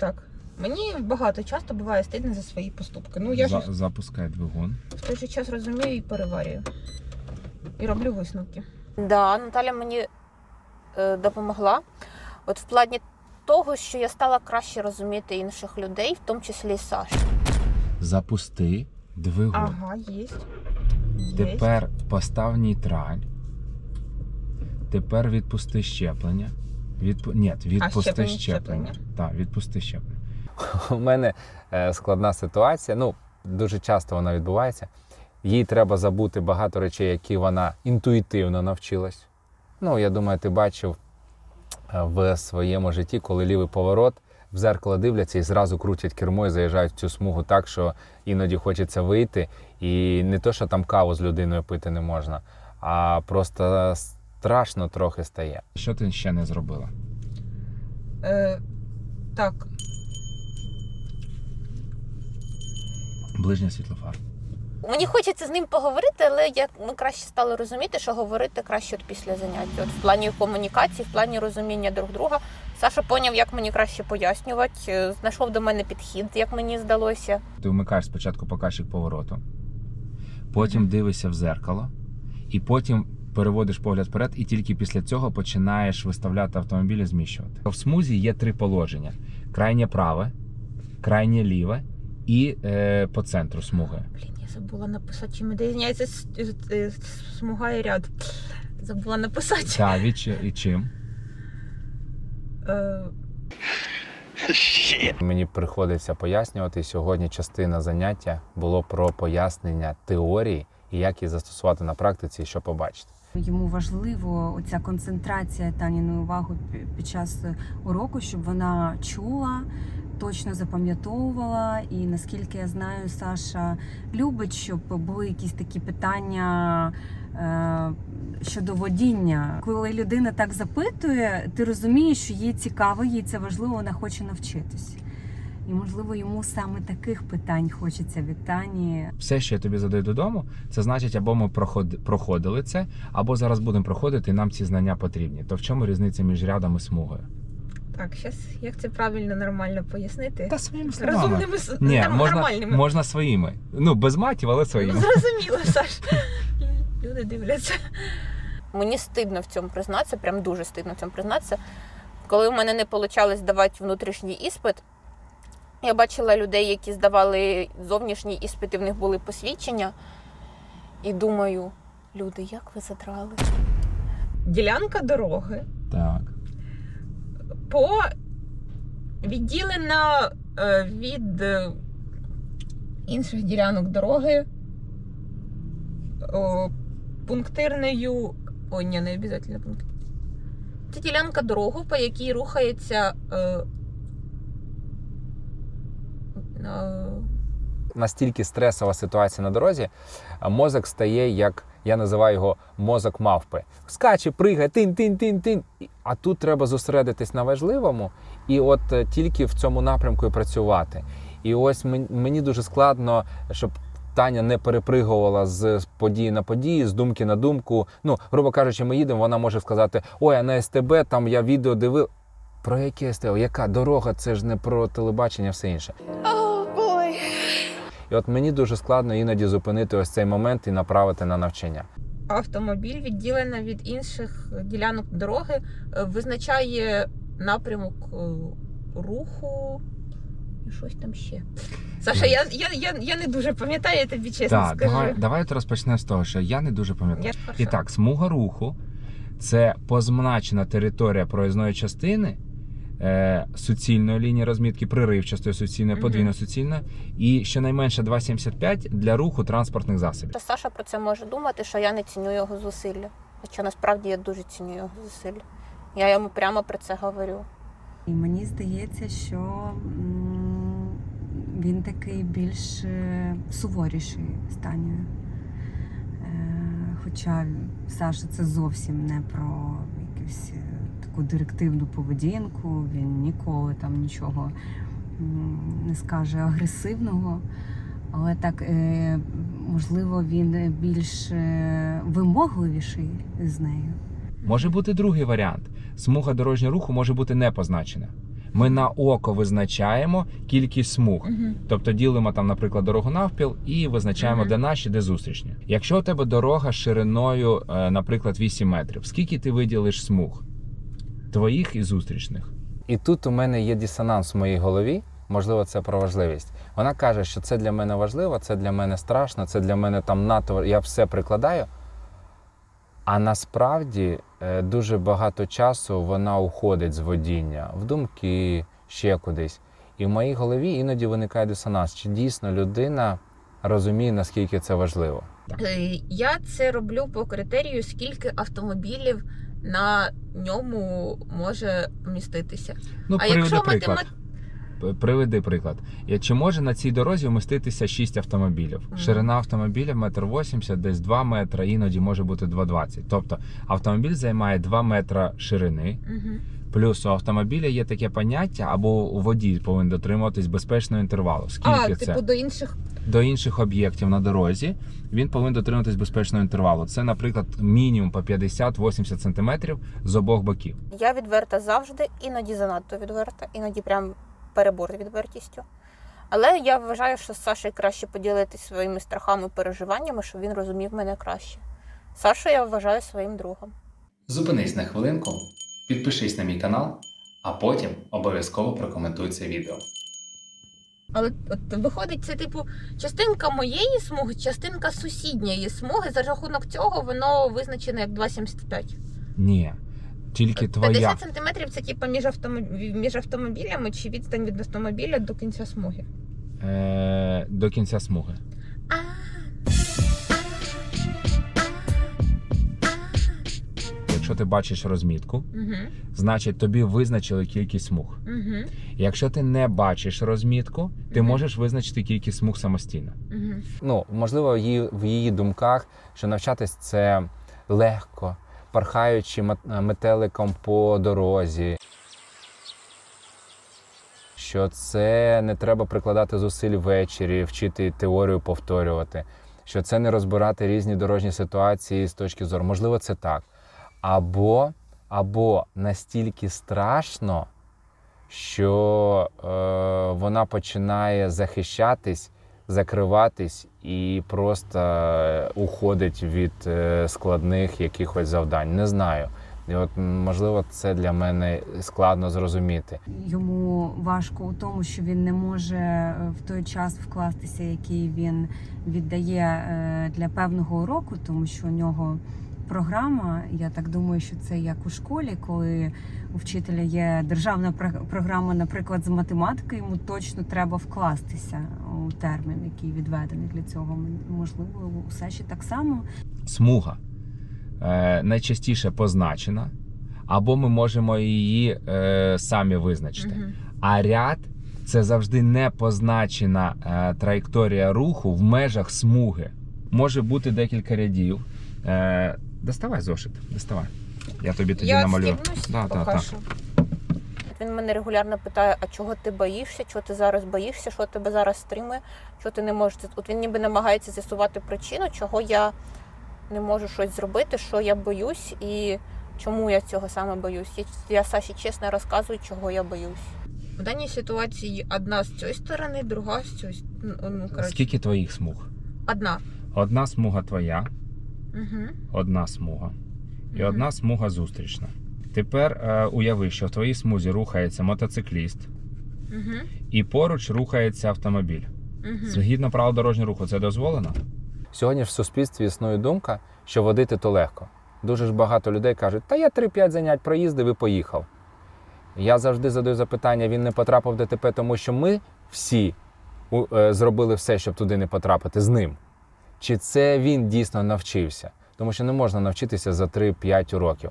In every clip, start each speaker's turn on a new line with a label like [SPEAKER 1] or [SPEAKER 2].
[SPEAKER 1] так. Мені багато часто буває стидно за свої поступки. Ну я ж
[SPEAKER 2] За- запускай двигун.
[SPEAKER 1] в той же час розумію і переварюю. І роблю висновки.
[SPEAKER 3] Да, Наталя мені е, допомогла. От в плані того, що я стала краще розуміти інших людей, в тому числі і Сашу.
[SPEAKER 2] Запусти двигун.
[SPEAKER 1] Ага, є.
[SPEAKER 2] Тепер постав нейтраль. Тепер відпусти щеплення. Відпу... Ні, відпусти
[SPEAKER 1] щеплення,
[SPEAKER 2] щеплення.
[SPEAKER 1] щеплення.
[SPEAKER 2] Так, відпусти щеплення.
[SPEAKER 4] У мене е, складна ситуація. Ну, дуже часто вона відбувається. Їй треба забути багато речей, які вона інтуїтивно навчилась. Ну, я думаю, ти бачив е, в своєму житті, коли лівий поворот в зеркало дивляться і зразу крутять кермо і заїжджають в цю смугу так, що іноді хочеться вийти. І не то, що там каву з людиною пити не можна, а просто страшно трохи стає.
[SPEAKER 2] Що ти ще не зробила?
[SPEAKER 1] Е, так,
[SPEAKER 2] Ближнє світлофар.
[SPEAKER 3] Мені хочеться з ним поговорити, але я ми краще стали розуміти, що говорити краще от після заняття. От в плані комунікації, в плані розуміння друг друга. Саша поняв, як мені краще пояснювати, е, знайшов до мене підхід, як мені здалося.
[SPEAKER 2] Ти вмикаєш спочатку показчик повороту, потім дивишся в зеркало, і потім переводиш погляд вперед, і тільки після цього починаєш виставляти автомобіль і зміщувати. В смузі є три положення: крайнє праве, крайнє ліве і е, по центру смуги.
[SPEAKER 1] блін, я забула написати, чи мене зняється смуга і ряд. Забула написати.
[SPEAKER 2] Та від чи- і чим?
[SPEAKER 1] Е,
[SPEAKER 4] Мені приходиться пояснювати. Сьогодні частина заняття було про пояснення теорії і як її застосувати на практиці, і що побачити.
[SPEAKER 5] Йому важливо оця концентрація Таніної уваги під час уроку, щоб вона чула, точно запам'ятовувала. І наскільки я знаю, Саша любить, щоб були якісь такі питання. е, Щодо водіння, коли людина так запитує, ти розумієш, що їй цікаво, їй це важливо, вона хоче навчитись. І можливо йому саме таких питань хочеться від Тані
[SPEAKER 2] Все, що я тобі задаю додому, це значить, або ми проходили це, або зараз будемо проходити, і нам ці знання потрібні. То в чому різниця між рядом і смугою?
[SPEAKER 1] так, зараз як це правильно нормально пояснити?
[SPEAKER 2] Та своїми словами.
[SPEAKER 1] Розумними
[SPEAKER 2] Ні,
[SPEAKER 1] норм-
[SPEAKER 2] можна,
[SPEAKER 1] нормальними.
[SPEAKER 2] можна своїми. Ну, без матів, але
[SPEAKER 1] Ну,
[SPEAKER 2] своїми.
[SPEAKER 1] зрозуміло, Саш. Люди дивляться.
[SPEAKER 3] Мені стидно в цьому признатися, прям дуже стидно в цьому признатися. Коли в мене не вийшло здавати внутрішній іспит, я бачила людей, які здавали зовнішній іспит, і в них були посвідчення. І думаю, люди, як ви задрали?
[SPEAKER 1] Ділянка дороги
[SPEAKER 2] Так.
[SPEAKER 1] по відділена е, від е, інших ділянок дороги о, пунктирною. Ой, ні, не обов'язково пункт. Це ділянка дороги, по якій рухається. Е,
[SPEAKER 4] Настільки стресова ситуація на дорозі, мозок стає як я називаю його мозок мавпи. Скаче, пригає, тин, тин, тин, тин. А тут треба зосередитись на важливому, і от е, тільки в цьому напрямку і працювати. І ось мені дуже складно, щоб Таня не перепригувала з події на події, з думки на думку. Ну, грубо кажучи, ми їдемо, вона може сказати: Ой, а на СТБ там я відео дивив. Про яке СТБ? Яка дорога? Це ж не про телебачення, все інше. І от мені дуже складно іноді зупинити ось цей момент і направити на навчання.
[SPEAKER 1] автомобіль відділена від інших ділянок дороги, е, визначає напрямок е, руху і щось там ще. Саша, я, я, я, я не дуже пам'ятаю, я тобі чесно
[SPEAKER 2] Так,
[SPEAKER 1] скажу.
[SPEAKER 2] давай, давайте розпочнемо з того, що я не дуже пам'ятаю. І так, смуга руху це позначена територія проїзної частини. Е, суцільної лінії розмітки, приривчастої суцільної,
[SPEAKER 1] Мгм.
[SPEAKER 2] подвійно суцільної, і щонайменше 2,75 для руху транспортних засобів.
[SPEAKER 3] Та Саша про це може думати, що я не ціню його зусилля. Хоча насправді я дуже ціню його зусилля. Я йому прямо про це говорю.
[SPEAKER 5] І мені здається, що він такий більш е, суворіший з Танею. Е, Хоча Саша це зовсім не про якусь е, таку директивну поведінку, він ніколи там нічого не скаже агресивного. Але так, е, можливо, він більш е, вимогливіший з нею.
[SPEAKER 2] Може бути другий варіант. Смуга дорожнього руху може бути не позначена. Ми на око визначаємо кількість смуг.
[SPEAKER 1] Угу.
[SPEAKER 2] Тобто ділимо там, наприклад, дорогу навпіл і визначаємо,
[SPEAKER 1] Мгм.
[SPEAKER 2] де наші, де зустрічні. Якщо у тебе дорога шириною, е, наприклад, 8 метрів, скільки ти виділиш смуг? Твоїх і зустрічних?
[SPEAKER 4] І тут у мене є дисонанс в моїй голові. Можливо, це про важливість. Вона каже, що це для мене важливо, це для мене страшно, це для мене там НАТО, я все прикладаю. А насправді е, дуже багато часу вона уходить з водіння в думки, ще кудись. І в моїй голові іноді виникає дисонанс, чи дійсно людина розуміє, наскільки це важливо.
[SPEAKER 1] Е, Я це роблю по критерію, скільки автомобілів на ньому може поміститися.
[SPEAKER 2] Ну,
[SPEAKER 1] а
[SPEAKER 2] приведи
[SPEAKER 1] якщо
[SPEAKER 2] приклад.
[SPEAKER 1] математ...
[SPEAKER 2] Приведи приклад. Чи може на цій дорозі вміститися 6 автомобілів?
[SPEAKER 1] Мгм.
[SPEAKER 2] Ширина автомобіля 1,80 м, десь 2 метра, іноді може бути 2,20. Тобто автомобіль займає 2 метра ширини.
[SPEAKER 1] Угу.
[SPEAKER 2] Плюс у автомобіля є таке поняття, або водій повинен дотримуватись безпечного інтервалу. Скільки
[SPEAKER 1] А,
[SPEAKER 2] це?
[SPEAKER 1] типу до інших.
[SPEAKER 2] До інших об'єктів на дорозі він повинен дотримуватись безпечного інтервалу. Це, наприклад, мінімум по 50-80 см з обох боків.
[SPEAKER 3] Я відверта завжди, іноді занадто відверта, іноді прям перебор з відвертістю. Але я вважаю, що з Сашею краще поділитися своїми страхами, переживаннями, щоб він розумів мене краще. Сашу я вважаю своїм другом.
[SPEAKER 6] Зупинись на хвилинку, підпишись на мій канал, а потім обов'язково прокоментуй це відео.
[SPEAKER 1] Але от виходить, це типу частинка моєї смуги, частинка сусідньої смуги. За рахунок цього воно визначено як 2,75.
[SPEAKER 2] Ні, тільки твоя.
[SPEAKER 1] 50 сантиметрів це типу між, автомобі... між автомобілями чи відстань від автомобіля до кінця смуги.
[SPEAKER 2] Е, до кінця смуги. Якщо ти бачиш розмітку,
[SPEAKER 1] угу,
[SPEAKER 2] значить тобі визначили кількість смуг.
[SPEAKER 1] угу,
[SPEAKER 2] Якщо ти не бачиш розмітку, ти
[SPEAKER 1] Мгм.
[SPEAKER 2] можеш визначити кількість смуг самостійно.
[SPEAKER 1] угу.
[SPEAKER 4] Ну, можливо, її, в її думках, що навчатись це легко, пархаючи метеликом по дорозі. Що це не треба прикладати зусиль ввечері, вчити теорію повторювати, що це не розбирати різні дорожні ситуації з точки зору. Можливо, це так. Або, або настільки страшно, що е, вона починає захищатись, закриватись і просто е, уходить від е, складних якихось завдань. Не знаю. І от можливо, це для мене складно зрозуміти.
[SPEAKER 5] Йому важко у тому, що він не може е, в той час вкластися, який він віддає для певного уроку, тому що у нього програма. Я так думаю, що це як у школі, коли у вчителя є державна про- програма, наприклад, з математики, йому точно треба вкластися у термін, який відведений для цього. Можливо, у Саші так само.
[SPEAKER 2] Смуга е, найчастіше позначена, або ми можемо її е, самі визначити.
[SPEAKER 1] Угу.
[SPEAKER 2] А ряд це завжди не позначена е, траєкторія руху в межах смуги. Може бути декілька рядів. Е, доставай зошит, доставай. Я тобі тоді
[SPEAKER 1] Я
[SPEAKER 2] намалюю. Да, да, так.
[SPEAKER 3] Він мене регулярно питає, а чого ти боїшся, чого ти зараз боїшся, що тебе зараз стримує, що ти не можеш. От він ніби намагається з'ясувати причину, чого я не можу щось зробити, що я боюсь і чому я цього саме боюсь. Я, я Саші чесно розказую, чого я боюсь.
[SPEAKER 1] В даній ситуації одна з цієї сторони, друга з цієї ну, ну, коротше,
[SPEAKER 2] Скільки твоїх смуг?
[SPEAKER 1] одна.
[SPEAKER 2] Одна смуга твоя,
[SPEAKER 1] Угу.
[SPEAKER 2] одна смуга і одна смуга зустрічна. Тепер е, уяви, що в твоїй смузі рухається мотоцикліст
[SPEAKER 1] Угу.
[SPEAKER 2] і поруч рухається автомобіль.
[SPEAKER 1] Угу.
[SPEAKER 2] Згідно правил дорожнього руху, це дозволено?
[SPEAKER 4] Сьогодні ж в суспільстві існує думка, що водити то легко. Дуже ж багато людей кажуть, та я 3-5 занять проїздив і поїхав. Я завжди задаю запитання, він не потрапив в ДТП, тому що ми всі у- е, зробили все, щоб туди не потрапити з ним. Чи це він дійсно навчився? Тому що не можна навчитися за 3-5 років.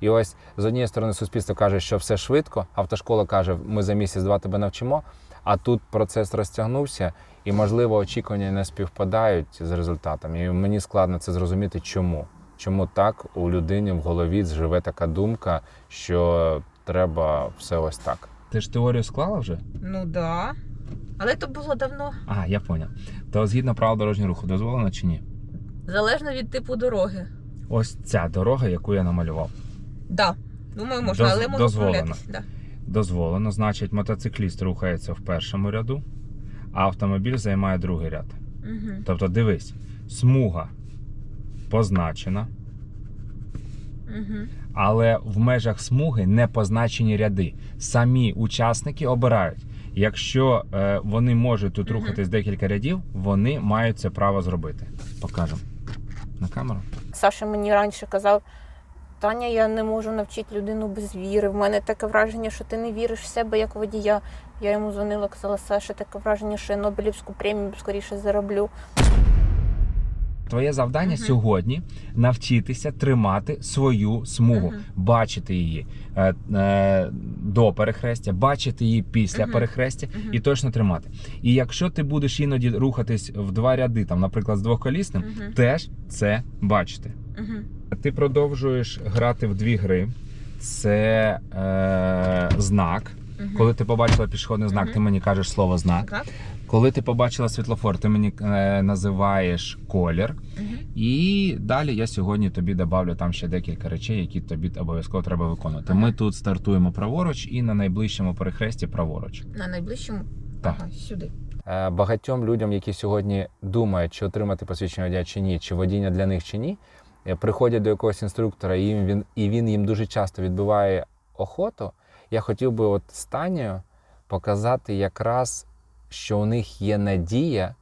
[SPEAKER 4] І ось з однієї сторони суспільство каже, що все швидко, автошкола каже, ми за місяць-два тебе навчимо. А тут процес розтягнувся, і, можливо, очікування не співпадають з результатом. І мені складно це зрозуміти, чому. Чому так у людині в голові живе така думка, що треба все ось так.
[SPEAKER 2] Ти ж теорію склала вже?
[SPEAKER 1] Ну да. Але то було давно.
[SPEAKER 2] А, я поняв. То згідно правил дорожнього руху дозволено чи ні?
[SPEAKER 1] Залежно від типу дороги.
[SPEAKER 2] Ось ця дорога, яку я намалював.
[SPEAKER 1] Да. Думаю, можна,
[SPEAKER 2] Доз-
[SPEAKER 1] але можу
[SPEAKER 2] дозволено.
[SPEAKER 1] Да.
[SPEAKER 2] Дозволено, значить, мотоцикліст рухається в першому ряду, а автомобіль займає другий ряд.
[SPEAKER 1] Угу.
[SPEAKER 2] Тобто, дивись, смуга позначена,
[SPEAKER 1] Угу.
[SPEAKER 2] але в межах смуги не позначені ряди. Самі учасники обирають. Якщо е, вони можуть тут рухатись декілька рядів, вони мають це право зробити. Покажемо на камеру.
[SPEAKER 3] Саша мені раніше казав: Таня, я не можу навчити людину без віри. В мене таке враження, що ти не віриш в себе як водія. Я йому дзвонила, казала, Саша, таке враження, що я Нобелівську премію скоріше зароблю.
[SPEAKER 2] Твоє завдання
[SPEAKER 1] Мгм.
[SPEAKER 2] сьогодні навчитися тримати свою смугу,
[SPEAKER 1] Мгм.
[SPEAKER 2] бачити її е, е, до перехрестя, бачити її після
[SPEAKER 1] Мгм.
[SPEAKER 2] перехрестя
[SPEAKER 1] Мгм.
[SPEAKER 2] і точно тримати. І якщо ти будеш іноді рухатись в два ряди, там, наприклад, з двохколісним,
[SPEAKER 1] Мгм.
[SPEAKER 2] теж це бачити.
[SPEAKER 1] Угу.
[SPEAKER 2] Ти продовжуєш грати в дві гри. Це е, знак. Коли ти побачила пішохідний знак,
[SPEAKER 1] Мгм.
[SPEAKER 2] ти мені кажеш слово знак.
[SPEAKER 1] Так.
[SPEAKER 2] Коли ти побачила світлофор, ти мені е, називаєш колір.
[SPEAKER 1] Угу.
[SPEAKER 2] І далі я сьогодні тобі добавлю там ще декілька речей, які тобі обов'язково треба виконувати.
[SPEAKER 1] Ага.
[SPEAKER 2] Ми тут стартуємо праворуч і на найближчому перехресті праворуч.
[SPEAKER 1] На найближчому.
[SPEAKER 2] Так.
[SPEAKER 1] Ага, сюди.
[SPEAKER 4] Е, Багатьом людям, які сьогодні думають, чи отримати посвідчення водія чи ні, чи водіння для них чи ні, е, приходять до якогось інструктора, і він і він їм дуже часто відбиває охоту. Я хотів би от Станію показати якраз, що у них є надія,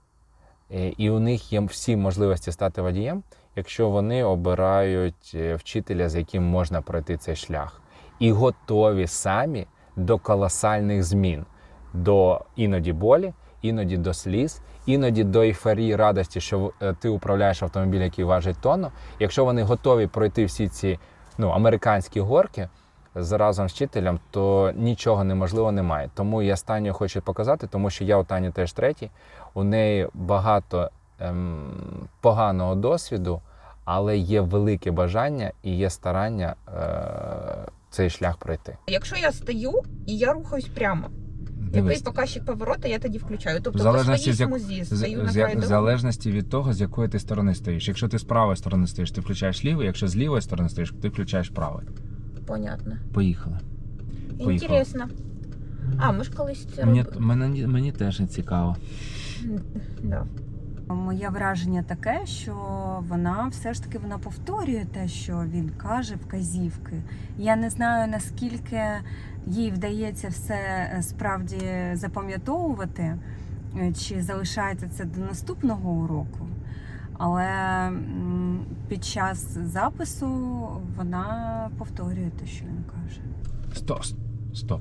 [SPEAKER 4] е, і у них є всі можливості стати водієм, якщо вони обирають е, вчителя, з яким можна пройти цей шлях, і готові самі до колосальних змін, до іноді болі, іноді до сліз, іноді до ейфорії радості, що е, ти управляєш автомобілем, який важить тонну. Якщо вони готові пройти всі ці ну, американські горки разом з вчителем, то нічого неможливо немає. Тому я Станю хочу показати, тому що я у Тані теж третій. У неї багато ем, поганого досвіду, але є велике бажання і є старання е, цей шлях пройти.
[SPEAKER 1] Якщо я стою і я рухаюсь прямо, який показчик поворота, я тоді включаю. Тобто
[SPEAKER 2] В залежності
[SPEAKER 1] по своїй
[SPEAKER 2] як-
[SPEAKER 1] смузі
[SPEAKER 2] з,
[SPEAKER 1] стою на
[SPEAKER 2] з,
[SPEAKER 1] краю
[SPEAKER 2] в залежності від того, з якої ти сторони стоїш. Якщо ти з правої сторони стоїш, ти включаєш лівий, якщо з лівої сторони стоїш, ти включаєш правий.
[SPEAKER 1] Понятно.
[SPEAKER 2] Поїхали. Поїхали.
[SPEAKER 1] Інтересно. А, ми ж колись це
[SPEAKER 2] Мені,
[SPEAKER 1] робили.
[SPEAKER 2] мені, мені теж не цікаво.
[SPEAKER 1] Да.
[SPEAKER 5] Моє враження таке, що вона все ж таки вона повторює те, що він каже, вказівки. Я не знаю наскільки їй вдається все е, справді запам'ятовувати, е, чи залишається це до наступного уроку. Але під час запису вона повторює те, що він каже.
[SPEAKER 2] Стоп, стоп.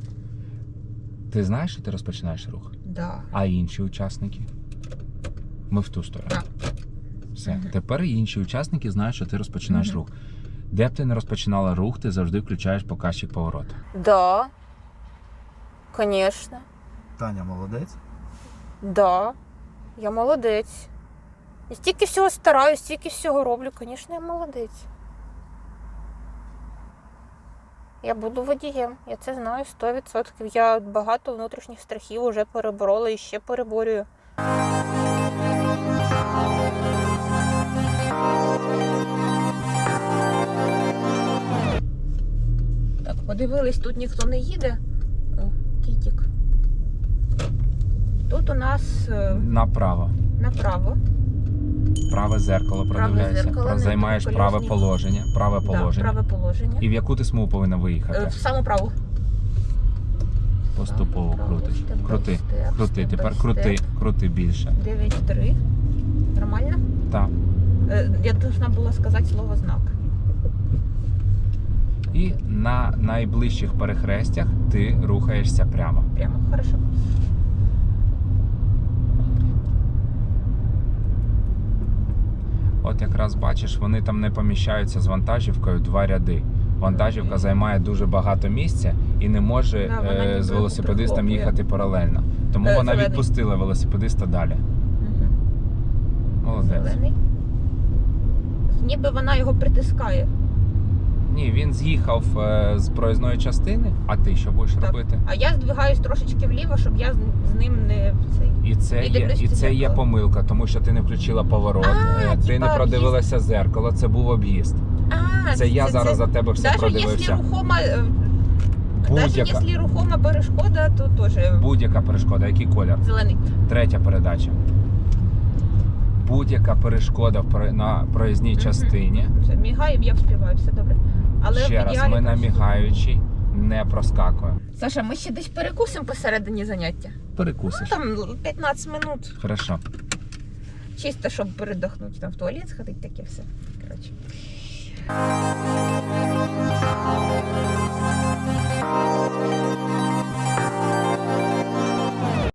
[SPEAKER 2] Ти знаєш, що ти розпочинаєш рух?
[SPEAKER 1] Да.
[SPEAKER 2] А інші учасники? Ми в ту сторону.
[SPEAKER 1] Так.
[SPEAKER 2] Все.
[SPEAKER 1] Мгм.
[SPEAKER 2] Тепер інші учасники знають, що ти розпочинаєш
[SPEAKER 1] Мгм.
[SPEAKER 2] рух. Де б ти не розпочинала рух, ти завжди включаєш показчик повороту.
[SPEAKER 3] Да, звісно,
[SPEAKER 7] Таня молодець.
[SPEAKER 3] да. Я молодець. Я стільки всього стараюсь, стільки всього роблю, звісно, я молодець. Я буду водієм, я це знаю 100%. Я багато внутрішніх страхів вже переборола і ще переборюю.
[SPEAKER 1] Так, подивились, тут ніхто не їде. О, кітік. Тут у нас е,
[SPEAKER 2] Направо.
[SPEAKER 1] направо.
[SPEAKER 2] Праве зеркало
[SPEAKER 1] Праве
[SPEAKER 2] продивляйся.
[SPEAKER 1] зеркало,
[SPEAKER 2] Про-
[SPEAKER 1] не
[SPEAKER 2] Займаєш праве положення. Праве
[SPEAKER 1] Да,
[SPEAKER 2] положення.
[SPEAKER 1] праве положення.
[SPEAKER 2] І в яку ти смугу повинна
[SPEAKER 1] Е,
[SPEAKER 2] виїхати?
[SPEAKER 1] В саму праву.
[SPEAKER 2] Поступово
[SPEAKER 1] право,
[SPEAKER 2] крутиш. Крути, крути. Тепер крути, крути більше.
[SPEAKER 1] 9-3. Нормально?
[SPEAKER 2] Так.
[SPEAKER 1] Е, Я должна була сказати слово знак.
[SPEAKER 2] І на найближчих перехрестях ти рухаєшся прямо.
[SPEAKER 1] Прямо, хорошо.
[SPEAKER 2] От якраз бачиш, вони там не поміщаються з вантажівкою два ряди. Вантажівка займає дуже багато місця і не може
[SPEAKER 1] Да, вона
[SPEAKER 2] е, з велосипедистом
[SPEAKER 1] прихоплює.
[SPEAKER 2] їхати паралельно. Тому
[SPEAKER 1] Е,
[SPEAKER 2] вона
[SPEAKER 1] зелений.
[SPEAKER 2] відпустила велосипедиста далі.
[SPEAKER 1] Угу.
[SPEAKER 2] Молодець.
[SPEAKER 1] Зелений. Ніби вона його притискає.
[SPEAKER 2] Ні, він з'їхав е, з проїзної частини, а ти що будеш
[SPEAKER 1] Так.
[SPEAKER 2] робити?
[SPEAKER 1] А я здвигаюсь трошечки вліво, щоб я з, з ним не цей.
[SPEAKER 2] І це
[SPEAKER 1] І
[SPEAKER 2] є,
[SPEAKER 1] дивлюсь
[SPEAKER 2] і
[SPEAKER 1] в
[SPEAKER 2] це є
[SPEAKER 1] дзеркало.
[SPEAKER 2] помилка, тому що ти не включила поворот,
[SPEAKER 1] А,
[SPEAKER 2] е, ти
[SPEAKER 1] типа
[SPEAKER 2] не продивилася зеркало, це був об'їзд.
[SPEAKER 1] А,
[SPEAKER 2] Це я зараз за тебе все
[SPEAKER 1] Даже
[SPEAKER 2] продивився.
[SPEAKER 1] рухома, е, даже
[SPEAKER 2] Будь-яка,
[SPEAKER 1] якщо рухома перешкода, то теж
[SPEAKER 2] будь-яка перешкода, який колір?
[SPEAKER 1] зелений.
[SPEAKER 2] Третя передача. Будь-яка перешкода в про- на проїзній
[SPEAKER 1] Мгм.
[SPEAKER 2] частині.
[SPEAKER 1] Це мігає, я вспіваю, все добре. Але в
[SPEAKER 2] Ще раз, ми намігаючи не проскакуємо.
[SPEAKER 1] Саша, ми ще десь перекусимо посередині заняття.
[SPEAKER 2] Перекусиш.
[SPEAKER 1] Там 15 минут.
[SPEAKER 2] Хорошо.
[SPEAKER 1] Чисто, щоб передохнути, там в туалет сходити, таке все. Коротше.